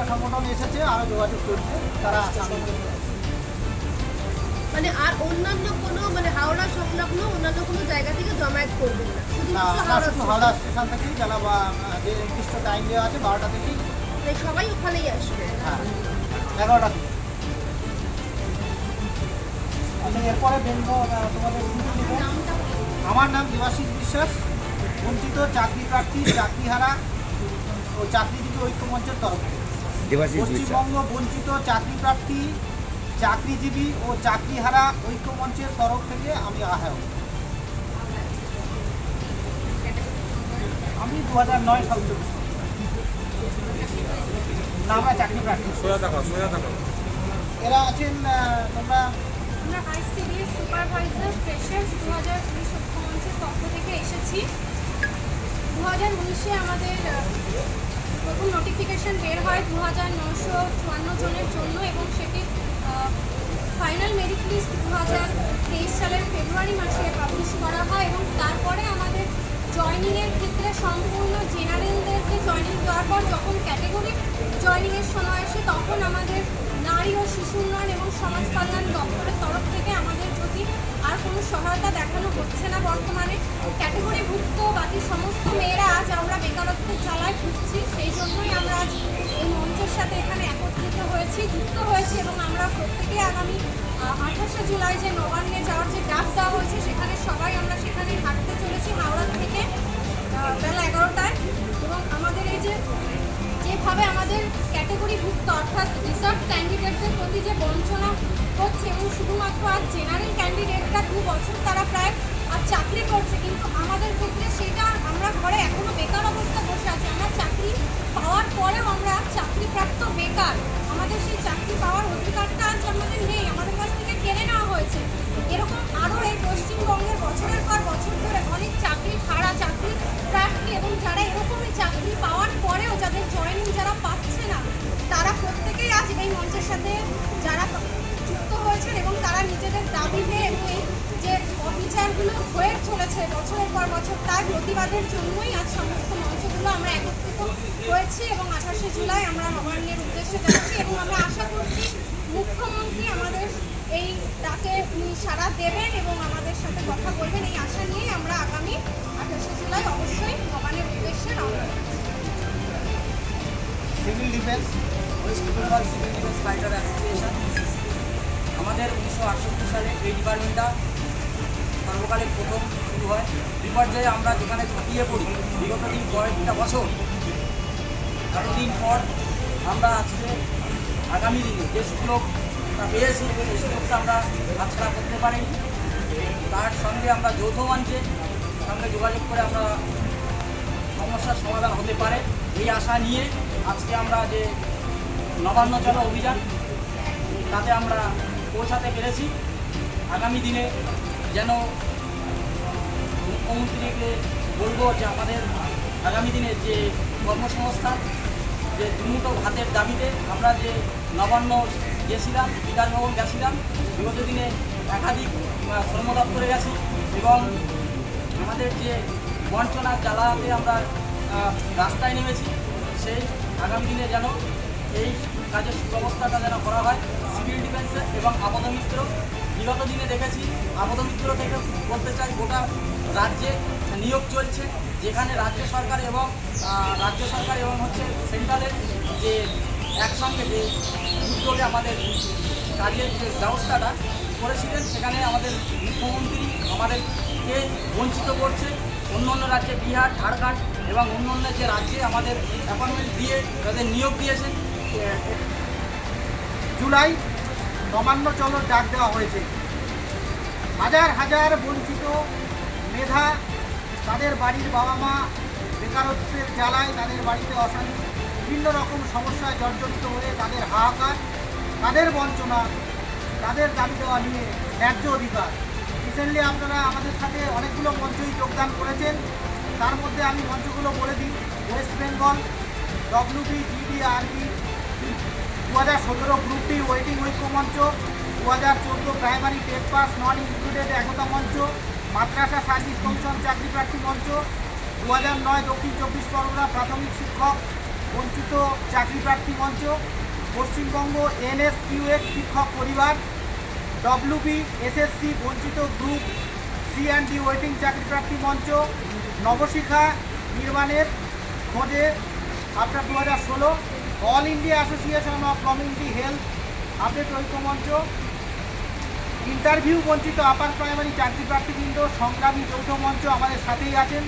একটা সংগঠন এসেছে আরও যোগাযোগ করছে তারা মানে আর অন্যান্য কোনো মানে হাওড়া সংলগ্ন অন্যান্য কোনো জায়গা থেকে জমায়েত করবেন না? শুধু হাওড়া স্টেশন থেকেই যারা বা যে নির্দিষ্ট টাইম দেওয়া আছে বারোটা থেকেই। সবাই ওখানেই আসবে? হ্যাঁ এগারোটা থেকে। আমি এরপরে তোমাদের। আমার নাম দেবাশিস বিশ্বাস বঞ্চিত চাকরি প্রার্থী চাকরিহারা ও চাকরিজীবী ঐক্যমঞ্চের তরফ। থেকে দেবাশিস পশ্চিমবঙ্গ বঞ্চিত চাকরি প্রার্থী চাকরিজীবী ও চাকরিহারা ঐক্যমঞ্চের তরফ থেকে আমি আহ্বায়ক। আমি দু হাজার নয় সাল থেকে। না আমরা চাকরি প্রার্থী এরা আছেন তোমরা আমরা আইসিডিএস সুপারভাইজার ফ্রেশার্স দু হাজার উনিশ মুখ্যমন্ত্রীর পক্ষ থেকে এসেছি। দু হাজার উনিশে আমাদের প্রথম নোটিফিকেশন বের হয় দু হাজার নশো চুয়ান্ন জনের জন্য এবং সেটি ফাইনাল মেরিট লিস্ট দু হাজার তেইশ সালের ফেব্রুয়ারি মাসে পাবলিশ করা হয় এবং তারপরে আমাদের জয়নিংয়ের ক্ষেত্রে সম্পূর্ণ জেনারেলদেরকে জয়নিং দেওয়ার পর যখন ক্যাটেগরি জয়নিংয়ের সময় আসে, তখন আমাদের নারী ও শিশু উন্নয়ন এবং সমাজ কল্যাণ দপ্তরের তরফ থেকে আমাদের যদি আর কোনো সহায়তা দেখানো হচ্ছে না বর্তমানে। ক্যাটেগরিভুক্ত বাকি সমস্ত মেয়েরা আজ আমরা বেকারত্ব জ্বালায় ভুগছি। সেই জন্যই আমরা আজ এই মঞ্চের সাথে এখানে একত্রিত হয়েছি, যুক্ত হয়েছি এবং আমরা প্রত্যেকে আগামী আঠাশে জুলাই যে নবান্নে যাওয়ার যে ডাক দেওয়া হয়েছে, সেখানে সবাই আমরা সেখানে হাঁটতে চলেছি হাওড়া থেকে বেলা এগারোটায়। এবং আমাদের এই যে, যেভাবে আমাদের ক্যাটেগরিভুক্ত অর্থাৎ রিসার্ভ ক্যান্ডিডেটদের প্রতি যে বঞ্চনা হচ্ছে এবং শুধুমাত্র আজ জেনারেল ক্যান্ডিডেটরা দু বছর তারা প্রায় আর চাকরি করছে, কিন্তু আমাদের ক্ষেত্রে সেটা আমরা ঘরে এখনও বেকার অবস্থা বসে আছি। আমরা চাকরি পাওয়ার পরেও আমরা চাকরিপ্রাপ্ত বেকার। আমাদের সেই চাকরি পাওয়ার অধিকারটা আজ আমাদের নেই, আমাদের কাছ থেকে কেড়ে নেওয়া হয়েছে। এরকম আরও এই পশ্চিমবঙ্গের বছরের পর বছর ধরে অনেক চাকরি হারা চাকরি প্রার্থী এবং যারা এরকমই চাকরি পাওয়ার পরেও যাদের জয়েনিং যারা পাচ্ছে না, তারা প্রত্যেকেই আজ এই মঞ্চের সাথে যারা হয়েছেন এবং তারা নিজেদের দাবিতে এবং এই যে অবিচারগুলো হয়ে চলেছে বছরের পর বছর, তার প্রতিবাদের জন্যই আজ সমস্ত মঞ্চগুলো আমরা একত্রিত হয়েছি এবং আঠাশে জুলাই আমরা নবান্নের উদ্দেশ্যে যাচ্ছি এবং আমরা আশা করছি মুখ্যমন্ত্রী আমাদের এই ডাকে সাড়া দেবেন এবং আমাদের সাথে কথা বলবেন এই আশা নিয়ে আমরা আগামী আঠাশে জুলাই অবশ্যই নবান্নের উদ্দেশ্যে civil defence West Bengal civil defence fighter association আমাদের উনিশশো আটষট্টি সালে এই ডিপার্টমেন্টটা সর্বকালে প্রথম শুরু হয়। বিপর্যয়ে আমরা যেখানে ঝাঁপিয়ে পড়ি, বিগত দিন কয়েকটা বছর, এতদিন পর আমরা আজকে আগামী দিনে যে সুযোগ পেয়েছি, সেই সুযোগটা আমরা হাতছাড়া করতে পারি তার সঙ্গে আমরা যৌথ মঞ্চে সঙ্গে যোগাযোগ করে আমরা সমস্যার সমাধান হতে পারে, এই আশা নিয়ে আজকে আমরা যে নবান্ন চলো অভিযান, তাতে আমরা পৌঁছাতে পেরেছি। আগামী দিনে যেন মুখ্যমন্ত্রীকে বলব যে আমাদের আগামী দিনে যে কর্মসংস্থান, যে দুমুটো ভাতের দাবিতে আমরা যে নবান্ন গেছিলাম বিকাশ ভবন গেছিলাম, বিগত দিনে একাধিক শ্রম দপ্তরে গেছি এবং আমাদের যে বঞ্চনার জ্বালাতে আমরা রাস্তায় নেমেছি, সেই আগামী দিনে যেন এই কাজের সুব্যবস্থাটা যেন করা হয় সিভিল ডিফেন্সে এবং আপাত মিত্র। বিগত দিনে দেখেছি, আপাত মিত্র থেকে বলতে চাই, গোটা রাজ্যে নিয়োগ চলছে, যেখানে রাজ্য সরকার এবং রাজ্য সরকার এবং হচ্ছে সেন্ট্রালের যে একসঙ্গে যে উদ্যোগে আমাদের কাজের যে ব্যবস্থাটা করেছিলেন, সেখানে আমাদের মুখ্যমন্ত্রী আমাদেরকে বঞ্চিত করছে অন্য অন্য রাজ্যে বিহার, ঝাড়খণ্ড এবং অন্য অন্য যে রাজ্যে আমাদের অ্যাপয়েন্টমেন্ট দিয়ে, তাদের নিয়োগ দিয়েছেন। জুলাই নবান্ন চলোর ডাক দেওয়া হয়েছে। হাজার হাজার বঞ্চিত মেধা তাদের বাড়ির বাবা মা, বেকারত্বের জ্বালায় তাদের বাড়িতে অশান্তি, বিভিন্ন রকম সমস্যায় জর্জরিত হয়ে তাদের হাহাকার, তাদের বঞ্চনা, তাদের দাবি দেওয়া নিয়ে ন্যায্য অধিকার। রিসেন্টলি আপনারা আমাদের সাথে অনেকগুলো মঞ্চই যোগদান করেছেন। তার মধ্যে আমি মঞ্চগুলো বলে দিই। ওয়েস্ট বেঙ্গল ডব্লিউবি জিডি আরবি দু হাজার সতেরো গ্রুপ ডি ওয়েটিং ঐক্য মঞ্চ দু হাজার চোদ্দ primary TET pass non included একতা মঞ্চ, মাদ্রাসা সার্ভিস কমিশন চাকরি প্রার্থী মঞ্চ দু হাজার নয় দক্ষিণ চব্বিশ পরগনা প্রাথমিক শিক্ষক বঞ্চিত চাকরি প্রার্থী মঞ্চ, পশ্চিমবঙ্গ এনএসইউএস শিক্ষক পরিবার ডব্লিউবি এসএসসি বঞ্চিত group C and D waiting চাকরি প্রার্থী মঞ্চ নবশিক্ষা নির্মাণের খোঁজে আপনার দু হাজার ষোলো all India association of community health update ঐক্য মঞ্চ ইন্টারভিউ বঞ্চিত আপার প্রাইমারি চাকরি প্রার্থীবৃন্দ সংগ্রামী যৌথ মঞ্চ আমাদের সাথেই আছেন।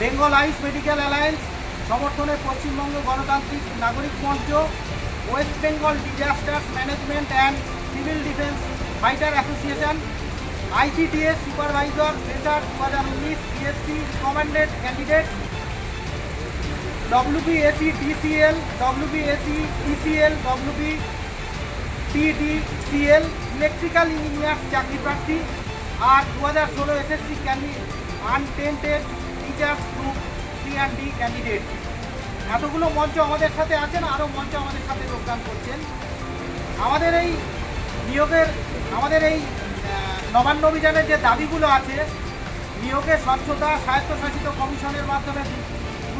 বেঙ্গল আইস মেডিকেল অ্যালায়েন্স সমর্থনে পশ্চিমবঙ্গ গণতান্ত্রিক নাগরিক মঞ্চ, West Bengal disaster management and civil defence fighter association, ICDS supervisor fresher দু হাজার উনিশ PSC commanded candidate WBSAC DCL WBSAC ECL WB PDCL electrical engineer চাকরি প্রার্থী আর দু হাজার ষোলো SSC candidate untainted teachers group C and D candidate এতগুলো মঞ্চ আমাদের সাথে আছেন, আরও মঞ্চ আমাদের সাথে যোগদান করছেন। আমাদের এই নিয়োগের, আমাদের এই নবান্ন অভিযানের যে দাবিগুলো আছে নিয়োগের স্বচ্ছতা, স্বায়ত্তশাসিত কমিশনের মাধ্যমে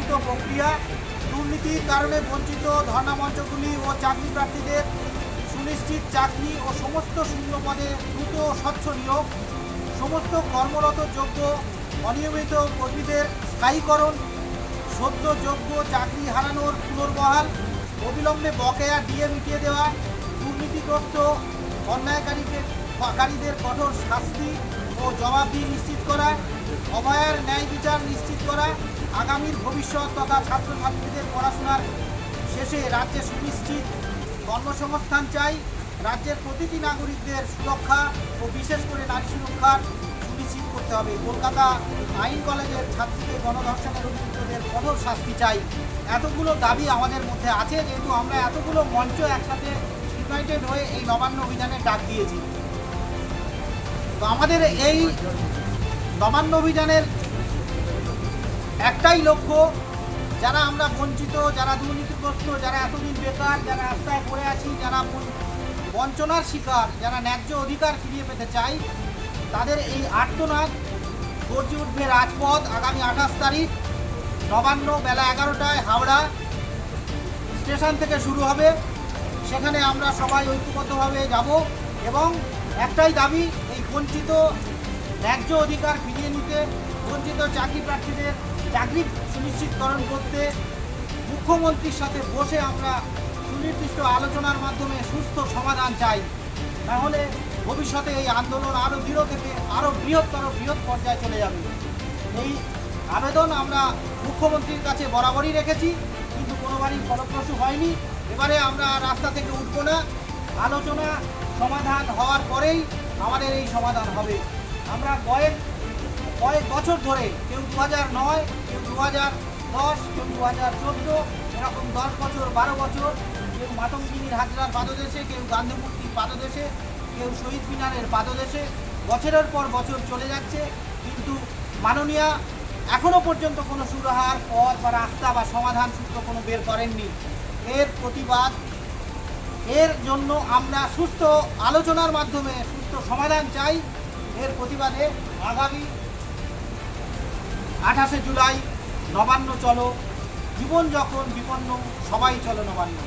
দ্রুত প্রক্রিয়া। দুর্নীতির কারণে বঞ্চিত ধর্ণা মঞ্চগুলি ও চাকরি প্রার্থীদের সুনিশ্চিত চাকরি ও সমস্ত শূন্য পদে দ্রুত ও স্বচ্ছ নিয়োগ, সমস্ত কর্মরত যোগ্য, অনিয়মিত কর্মীদের স্থায়ীকরণ সদ্য যোগ্য চাকরি হারানোর পুনর্বহাল, অবিলম্বে বকেয়া ডিএ মিটিয়ে দেওয়া, দুর্নীতিগ্রস্ত অন্যায়কারীদের কারীদের কঠোর শাস্তি ও জবাবদিহি নিশ্চিত করা অভয়ার ন্যায় বিচার নিশ্চিত করা আগামীর ভবিষ্যৎ তথা ছাত্রছাত্রীদের পড়াশোনার শেষে রাজ্যে সুনিশ্চিত কর্মসংস্থান চাই। রাজ্যের প্রতিটি নাগরিকদের সুরক্ষা ও বিশেষ করে নারী সুরক্ষার সুনিশ্চিত করতে হবে। কলকাতা আইন কলেজের ছাত্রীদের গণধর্ষণের অভিযুক্তদের কঠোর শাস্তি চাই। এতগুলো দাবি আমাদের মধ্যে আছে, যেহেতু আমরা এতগুলো মঞ্চ একসাথে ইউনাইটেড হয়ে এই নবান্ন অভিযানের ডাক দিয়েছি। তো আমাদের এই নবান্ন অভিযানের একটাই লক্ষ্য, যারা আমরা বঞ্চিত, যারা দুর্নীতিগ্রস্ত, যারা এতদিন বেকার, যারা রাস্তায় পড়ে আছি, যারা বঞ্চনার শিকার, যারা ন্যায্য অধিকার ফিরিয়ে পেতে চাই, তাদের এই আর্তনাদ গর্জে উঠবে রাজপথ আগামী আঠাশ তারিখ, নবান্ন বেলা এগারোটায় হাওড়া স্টেশন থেকে শুরু হবে। সেখানে আমরা সবাই ঐক্যবদ্ধভাবে যাব এবং একটাই দাবি, এই বঞ্চিত ন্যায্য অধিকার ফিরিয়ে নিতে বঞ্চিত চাকরি প্রার্থীদের চাকরি সুনিশ্চিতকরণ করতে মুখ্যমন্ত্রীর সাথে বসে আমরা সুনির্দিষ্ট আলোচনার মাধ্যমে সুস্থ সমাধান চাই। তাহলে ভবিষ্যতে এই আন্দোলন আরও দৃঢ় থেকে আরও বৃহত্তর, বৃহৎ পর্যায়ে চলে যাবে। এই আবেদন আমরা মুখ্যমন্ত্রীর কাছে বরাবরই রেখেছি, কিন্তু কোনোবারই ফলপ্রসূ হয়নি। এবারে আমরা রাস্তা থেকে উঠবো না। আলোচনা, সমাধান হওয়ার পরেই আমাদের এই সমাধান হবে। আমরা কয়েক কয়েক বছর ধরে কেউ দু হাজার নয়, কেউ দু হাজার দশ, কেউ দু হাজার চোদ্দ, এরকম দশ বছর, বারো বছর কেউ মাতঙ্গিনীর হাজরার পাদদেশে, কেউ গান্ধীমূর্তির পাদদেশে, কেউ শহীদ মিনারের পাদদেশে বছরের পর বছর চলে যাচ্ছে। কিন্তু মাননীয়া এখনও পর্যন্ত কোনো সুরাহার, পথ বা রাস্তা বা সমাধান সূত্র কোনো বের করেননি। এর প্রতিবাদ, এর জন্য আমরা সুস্থ আলোচনার মাধ্যমে, সুস্থ সমাধান চাই। এর প্রতিবাদে আগামী আঠাশে জুলাই নবান্ন চলো। জীবন যখন বিপন্ন সবাই চলো নবান্ন।